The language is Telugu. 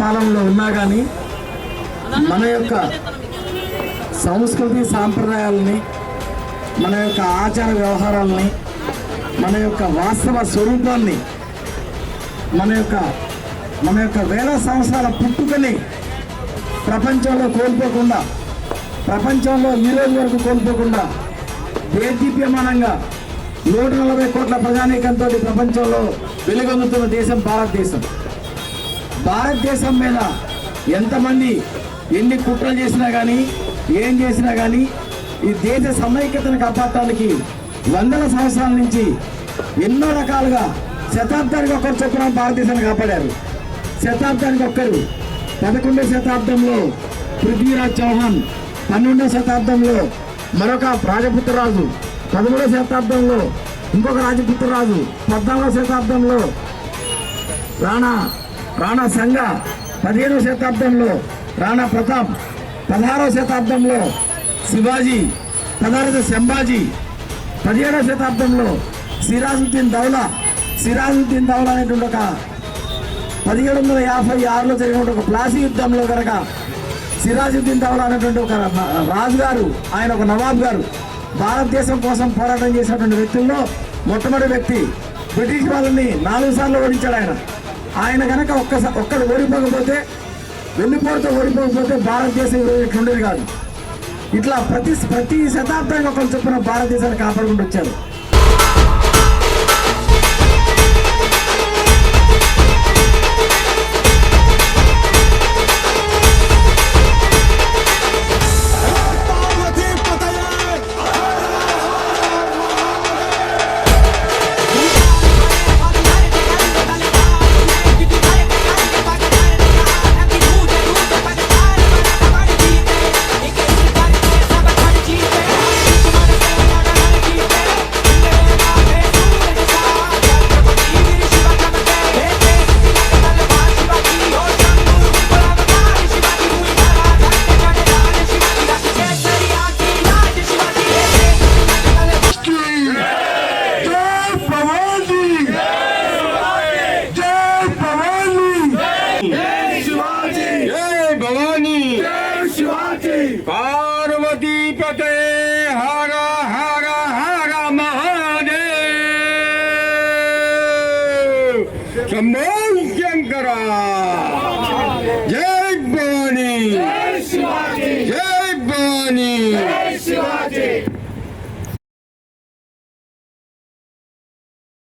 స్థానంలో ఉన్నా కానీ మన యొక్క సంస్కృతి సాంప్రదాయాలని మన యొక్క ఆచార వ్యవహారాలని మన యొక్క వాస్తవ స్వరూపాన్ని మన యొక్క మన యొక్క వేల సంవత్సరాల పుట్టుకని ప్రపంచంలో కోల్పోకుండా ప్రపంచంలో ఈ రోజు వరకు కోల్పోకుండా దేదీప్యమానంగా నూట నలభై కోట్ల ప్రజానీకంతో ప్రపంచంలో వెలుగొందుతున్న దేశం భారతదేశం. భారతదేశం మీద ఎంతమంది ఎన్ని కుట్రలు చేసినా కానీ ఏం చేసినా కానీ ఈ దేశ సమైక్యతను కాపాడటానికి వందల సంవత్సరాల నుంచి ఎన్నో రకాలుగా శతాబ్దానికి ఒక్కరు చొప్పున భారతదేశాన్ని కాపాడారు. శతాబ్దానికి ఒక్కరు పదకొండవ శతాబ్దంలో పృథ్వీరాజ్ చౌహాన్ పన్నెండవ శతాబ్దంలో మరొక రాజపుత్రరాజు పదమూడవ శతాబ్దంలో ఇంకొక రాజపుత్రరాజు పద్నాలుగవ శతాబ్దంలో రాణా రాణా సంగ పదిహేడవ శతాబ్దంలో రాణా ప్రతాప్ పదహారవ శతాబ్దంలో శివాజీ పదహారవ సంభాజీ పదిహేడవ శతాబ్దంలో సిరాజుద్దీన్ దౌలా సిరాజుద్దీన్ దౌలా అనేటువంటి ఒక పదిహేడు వందల యాభై ఆరులో జరిగినటువంటి ఒక ప్లాసీ యుద్ధంలో కనుక సిరాజుద్దీన్ దౌలా అనేటువంటి ఒక రాజుగారు ఆయన ఒక నవాబ్ గారు భారతదేశం కోసం పోరాటం చేసినటువంటి వ్యక్తుల్లో మొట్టమొదటి వ్యక్తి బ్రిటిష్ వాళ్ళని నాలుగు సార్లు ఓడించాడు ఆయన. ఆయన కనుక ఒక్కసారి ఒక్కడు ఓడిపోకపోతే వెళ్ళిపోతే ఓడిపోకపోతే భారతదేశం ఈరోజు ఇట్లుండేది కాదు. ఇట్లా ప్రతి ప్రతి శతాబ్దంగా ఒకరు చొప్పున భారతదేశాన్ని కాపాడుకుంటూ వచ్చారు. శంకర జై భవాని. జై భవాని.